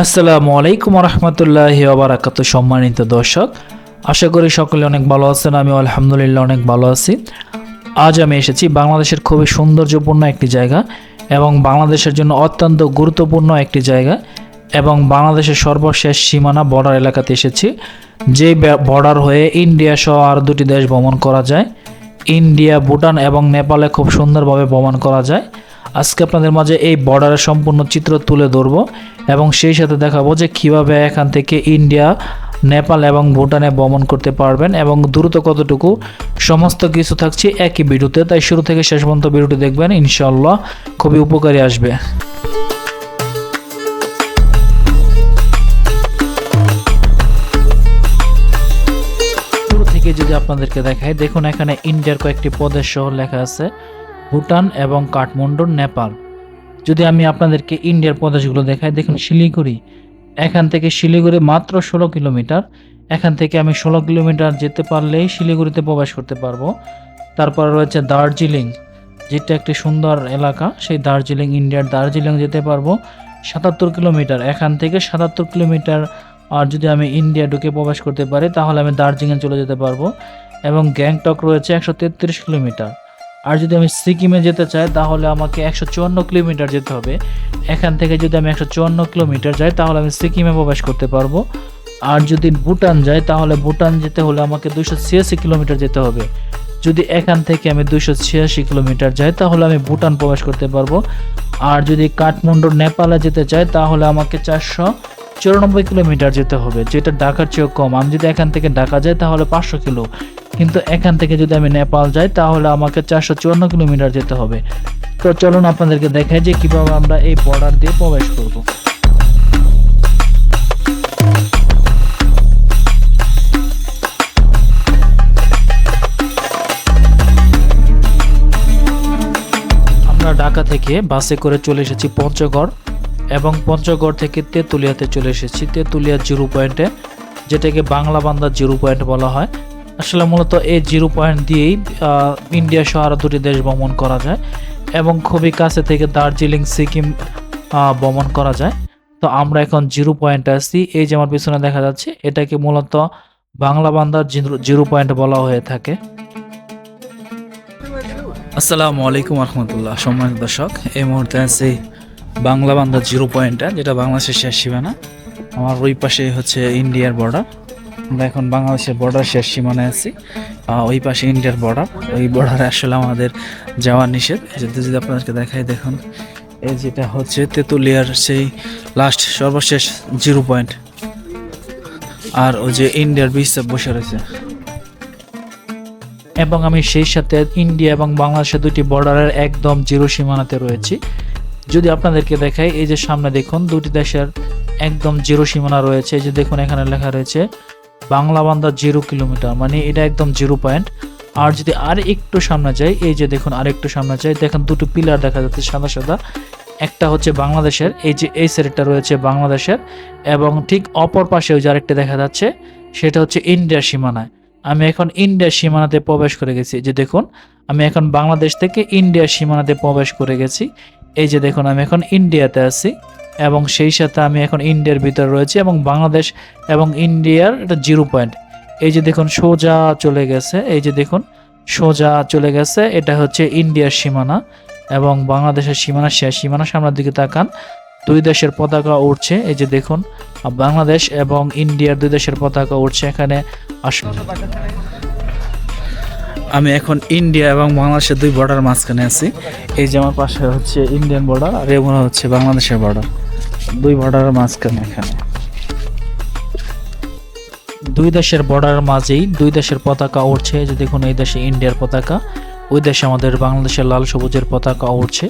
আসসালামু আলাইকুম রহমতুল্লাহ ওবরাকাত সম্মানিত দর্শক, আশা করি সকলে অনেক ভালো আছেন আমি আলহামদুলিল্লাহ অনেক ভালো আছি। আজ আমি এসেছি বাংলাদেশের খুবই সৌন্দর্যপূর্ণ একটি জায়গা এবং বাংলাদেশের জন্য অত্যন্ত গুরুত্বপূর্ণ একটি জায়গা এবং বাংলাদেশের সর্বশেষ সীমানা বর্ডার এলাকাতে এসেছি, যে বর্ডার হয়ে ইন্ডিয়া সহ আর দুটি দেশ ভ্রমণ করা যায়। ইন্ডিয়া ভুটান এবং নেপালে খুব সুন্দরভাবে ভ্রমণ করা যায়। আজকে আপনাদের মাঝে এই বর্ডারের সম্পূর্ণ চিত্র তুলে ধরবো এবং সেই সাথে দেখাবো যে কীভাবে এখান থেকে ইন্ডিয়া নেপাল এবং ভুটানে ভ্রমণ করতে পারবেন এবং দ্রুত কতটুকু সমস্ত কিছু থাকছে একই ভিডিওতে। তাই শুরু থেকে শেষ পর্যন্ত ভিডিওটি দেখবেন ইনশাল্লাহ খুবই উপকারী আসবে। থেকে যদি আপনাদেরকে দেখাই, দেখুন এখানে ইন্ডিয়ার কয়েকটি প্রদেশ শহর লেখা আছে। ভুটান এবং কাঠমান্ডু নেপাল। যদি আমি আপনাদেরকে ইন্ডিয়ার প্রদেশগুলো দেখাই, দেখুন শিলিগুড়ি। এখান থেকে শিলিগুড়ি মাত্র ষোলো কিলোমিটার। এখান থেকে আমি ষোলো কিলোমিটার যেতে পারলেই শিলিগুড়িতে প্রবেশ করতে পারব। তারপর রয়েছে দার্জিলিং, যেটা একটি সুন্দর এলাকা। সেই দার্জিলিং, ইন্ডিয়ার দার্জিলিং যেতে পারব সাতাত্তর কিলোমিটার। এখান থেকে সাতাত্তর কিলোমিটার আর যদি আমি ইন্ডিয়া ঢুকে প্রবেশ করতে পারি, তাহলে আমি দার্জিলিংয়ে চলে যেতে পারব। এবং গ্যাংটক রয়েছে একশো তেত্রিশ কিলোমিটার। আর যদি আমি সিকিমে যেতে চাই, তাহলে আমাকে একশো চুয়ান্ন কিলোমিটার যেতে হবে। এখান থেকে যদি আমি একশো চুয়ান্ন কিলোমিটার যাই, তাহলে আমি সিকিমে প্রবেশ করতে পারব। আর যদি ভুটান যাই, তাহলে ভুটান যেতে হলে আমাকে দুশো ছিয়াশি কিলোমিটার যেতে হবে। যদি এখান থেকে আমি দুশো ছিয়াশি কিলোমিটার যাই, তাহলে আমি ভুটান প্রবেশ করতে পারব। আর যদি কাঠমান্ডু নেপালে যেতে চাই, তাহলে আমাকে চারশো চুরানব্বই কিলোমিটার যেতে হবে, যেটা ঢাকার চেয়েও কম। আমি যদি এখান থেকে ঢাকা যাই, তাহলে পাঁচশো কিলো। কিন্তু এখান থেকে যদি আমি নেপাল যাই, তাহলে আমাকে চারশো চুয়ান্ন কিলোমিটার যেতে হবে। তো চলুন আপনাদেরকে দেখাই যে কীভাবে আমরা এই বর্ডার দিয়ে প্রবেশ করব। আমরা ঢাকা থেকে বাসে করে চলে এসেছি পঞ্চগড় এবং পঞ্চগড় থেকে তেঁতুলিয়াতে চলে এসেছি। তেঁতুলিয়া জিরো পয়েন্টে, যেটাকে বাংলা বান্দা জিরো পয়েন্ট বলা হয়। আসলে মূলত এই জিরো পয়েন্ট দিয়েই ইন্ডিয়া সহ আরও দুটি দেশ ভ্রমণ করা যায় এবং খুবই কাছে থেকে দার্জিলিং, সিকিম ভ্রমণ করা যায়। তো আমরা এখন জিরো পয়েন্ট আছি। এই যে আমার পিছনে দেখা যাচ্ছে, এটাকে মূলত বাংলা বান্দার জিরো- পয়েন্ট বলা হয়ে থাকে। আসসালামু আলাইকুম রহমতুল্লাহ সম্মানিত দর্শক, এই মুহূর্তে আছি বাংলা বান্দা জিরো পয়েন্টে, যেটা বাংলাদেশের শেষ সীমানা। আমার ওই পাশে হচ্ছে ইন্ডিয়ার বর্ডার আমরা এখন বাংলাদেশের বর্ডার শেষ সীমানায় আছি। ওই পাশে ইন্ডিয়ার বর্ডার ওই বর্ডারে আসলে আমাদের যাওয়ার নিষেধ। যদি যদি আপনাদেরকে দেখাই, দেখুন, এই যেটা হচ্ছে তেঁতুলিয়ার সেই লাস্ট সর্বশেষ জিরো পয়েন্ট আর ওই যে ইন্ডিয়ার বিচে বসে রয়েছে। এবং আমি সেই সাথে ইন্ডিয়া এবং বাংলাদেশের দুটি বর্ডারের একদম জিরো সীমানাতে রয়েছি। যদি আপনাদেরকে দেখাই, এই যে সামনে দেখুন, দুটি দেশের একদম জিরো সীমানা রয়েছে। এই যে দেখুন, এখানে লেখা রয়েছে বাংলা বান্দা জিরো কিলোমিটার মানে এটা একদম জিরো পয়েন্ট। আর যদি আর একটু সামনে যাই, এই যে দেখুন আর একটু সামনে যাই, দেখুন দুটো পিলার দেখা যাচ্ছে সাদা সাদা। একটা হচ্ছে বাংলাদেশের, এই যে এই সাইডটা রয়েছে বাংলাদেশের, এবং ঠিক অপর পাশে ওই যে আরেকটা দেখা যাচ্ছে, সেটা হচ্ছে ইন্ডিয়ার সীমানায়। আমি এখন ইন্ডিয়ার সীমানাতে প্রবেশ করে গেছি যে দেখুন, আমি এখন বাংলাদেশ থেকে ইন্ডিয়ার সীমানাতে প্রবেশ করে গেছি। এই যে দেখুন, আমি এখন ইন্ডিয়াতে আছি। এবং সেই সাথে আমি এখন ইন্ডিয়ার ভিতরে রয়েছি এবং বাংলাদেশ এবং ইন্ডিয়ার এটা জিরো পয়েন্ট। এই যে দেখুন, সোজা চলে গেছে, এই যে দেখুন, সোজা চলে গেছে, এটা হচ্ছে ইন্ডিয়ার সীমানা এবং বাংলাদেশের সীমানা শেষ। সীমানা সামনের দিকে তাকান, দুই দেশের পতাকা উঠছে এই যে দেখুন বাংলাদেশ এবং ইন্ডিয়ার দুই দেশের পতাকা উঠছে এখানে। আমি এখন ইন্ডিয়া এবং বাংলাদেশের দুই বর্ডার মাঝখানে আছি। এই যে আমার পাশে হচ্ছে ইন্ডিয়ান বর্ডার আর এমন হচ্ছে বাংলাদেশের বর্ডার দুই বর্ডারের মাঝখানে এখানে। দুই দেশের বর্ডার মাঝেই দুই দেশের পতাকা উঠছে যে দেখুন এই দেশে ইন্ডিয়ার পতাকা, ওই দেশে আমাদের বাংলাদেশের লাল সবুজের পতাকা উঠছে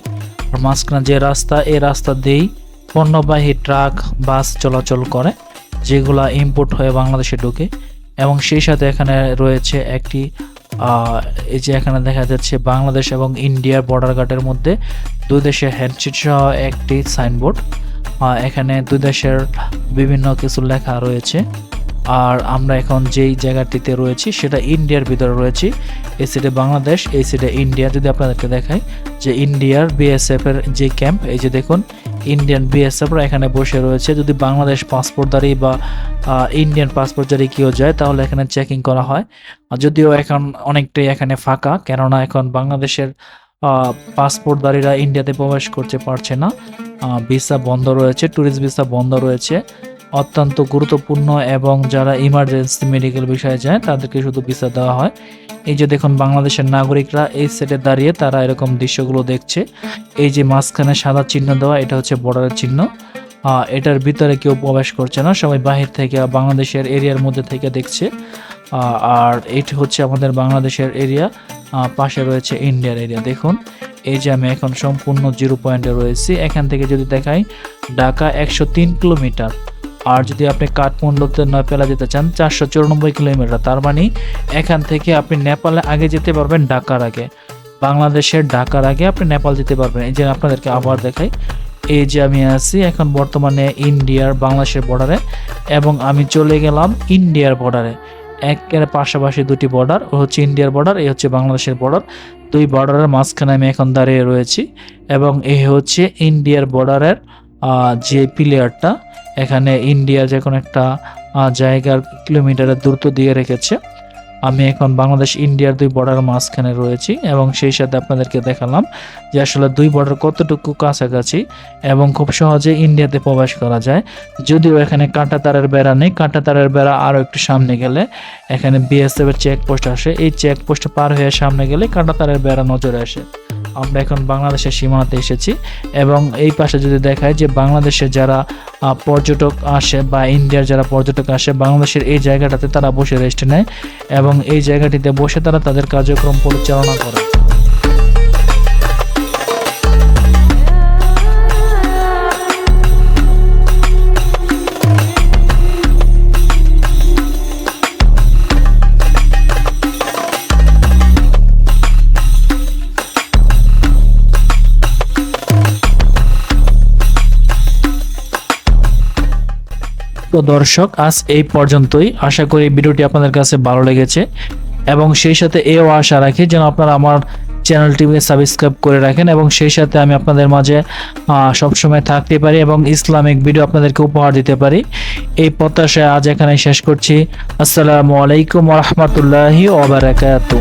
আর মাঝখানে যে রাস্তা, এই রাস্তা দিয়েই পণ্যবাহী ট্রাক, বাস চলাচল করে, যেগুলা ইম্পোর্ট হয়ে বাংলাদেশে ঢুকে। এবং সেই সাথে এখানে রয়েছে একটি এই যে এখানে দেখা যাচ্ছে বাংলাদেশ এবং ইন্ডিয়ার বর্ডার গার্ডের মধ্যে দুই দেশের হ্যান্ডশিট সহ একটি সাইনবোর্ড এখানে দুই দেশের বিভিন্ন কিছু লেখা রয়েছে। আর আমরা এখন যেই জায়গাটিতে রয়েছি, সেটা ইন্ডিয়ার ভিতরে রয়েছি। এই সাইডে বাংলাদেশ, এই সাইডে ইন্ডিয়া। যদি আপনাদেরকে দেখাই যে ইন্ডিয়ার বিএসএফ এর যে ক্যাম্প এই যে দেখুন ইন্ডিয়ান বিএসএফরা এখানে বসে রয়েছে। যদি বাংলাদেশ পাসপোর্টধারী বা ইন্ডিয়ান পাসপোর্টধারী কেউ যায়, তাহলে এখানে চেকিং করা হয়। যদিও এখন অনেকটাই এখানে ফাঁকা, কেননা এখন বাংলাদেশের পাসপোর্টধারীরা ইন্ডিয়াতে প্রবেশ করতে পারছে না। ভিসা বন্ধ রয়েছে ট্যুরিস্ট ভিসা বন্ধ রয়েছে। অত্যন্ত গুরুত্বপূর্ণ এবং যারা ইমার্জেন্সি মেডিকেল বিষয়ে যায়, তাদেরকে শুধু ভিসা দেওয়া হয়। এই যে দেখুন, বাংলাদেশের নাগরিকরা এই সেটে দাঁড়িয়ে তারা এরকম দৃশ্যগুলো দেখছে। এই যে মাঝখানে সাদা চিহ্ন দেওয়া, এটা হচ্ছে বর্ডারের চিহ্ন। এটার ভিতরে কেউ প্রবেশ করছে না, সবাই বাহির থেকে, বাংলাদেশের এরিয়ার মধ্যে থেকে দেখছে। আর এটি হচ্ছে আমাদের বাংলাদেশের এরিয়া পাশে রয়েছে ইন্ডিয়ার এরিয়া দেখুন, এই যে আমি এখন সম্পূর্ণ জিরো পয়েন্টে রয়েছি। এখান থেকে যদি দেখাই, ঢাকা একশো তিন কিলোমিটার। আর যদি আপনি কাঠমান্ডুতে নেপালে যেতে চান, চারশো চুরানব্বই কিলোমিটার। তার মানে এখান থেকে আপনি নেপালে আগে যেতে পারবেন ঢাকার আগে। বাংলাদেশের ঢাকার আগে আপনি নেপাল যেতে পারবেন। এই যে আপনাদেরকে আবার দেখাই, এই যে আমি আছি এখন বর্তমানে ইন্ডিয়ার বাংলাদেশের বর্ডারে এবং আমি চলে গেলাম ইন্ডিয়ার বর্ডারে একের পাশাপাশি দুটি বর্ডার ও হচ্ছে ইন্ডিয়ার বর্ডার এই হচ্ছে বাংলাদেশের বর্ডার দুই বর্ডারের মাঝখানে আমি এখন দাঁড়িয়ে রয়েছি, এবং এ হচ্ছে ইন্ডিয়ার বর্ডারের যে প্লেয়ারটা এখানে ইন্ডিয়ার যে কোনো একটা জায়গার কিলোমিটারের দূরত্ব দিয়ে রেখেছে। আমি এখন বাংলাদেশ, ইন্ডিয়ার দুই বর্ডার মাঝখানে রয়েছি এবং সেই সাথে আপনাদেরকে দেখালাম যে আসলে দুই বর্ডার কতটুকু কাছাকাছি এবং খুব সহজে ইন্ডিয়াতে প্রবেশ করা যায়। যদিও এখানে কাঁটা তারের বেড়া নেই কাঁটা তারের বেড়া আরও একটু সামনে গেলে এখানে বিএসএফ এর চেক পোস্ট আসে। এই চেক পোস্ট পার হয়ে সামনে গেলে কাঁটা তারের বেড়া নজরে আসে। আমরা এখন বাংলাদেশের সীমানাতে এসেছি এবং এই পাশে যদি দেখায় যে বাংলাদেশে যারা পর্যটক আসে বা ইন্ডিয়ার যারা পর্যটক আসে, বাংলাদেশের এই জায়গাটাতে তারা বসে রেস্ট নেয় এবং এই জায়গাটিতে বসে তারা তাদের কার্যক্রম পরিচালনা করে। তো দর্শক, আজ এই পর্যন্তই। আশা করি ভিডিওটি আপনাদের কাছে ভালো লেগেছে। এবং সেই সাথে এও আশা রাখি যেন আপনারা আমার চ্যানেলটিকে সাবস্ক্রাইব করে রাখেন এবং সেই সাথে আমি আপনাদের মাঝে সবসময় থাকতে পারি এবং ইসলামিক ভিডিও আপনাদেরকে উপহার দিতে পারি। এই প্রত্যাশায় আজ এখানে শেষ করছি। আসসালামু আলাইকুম রহমতুল্লাহি ওবরাকাতু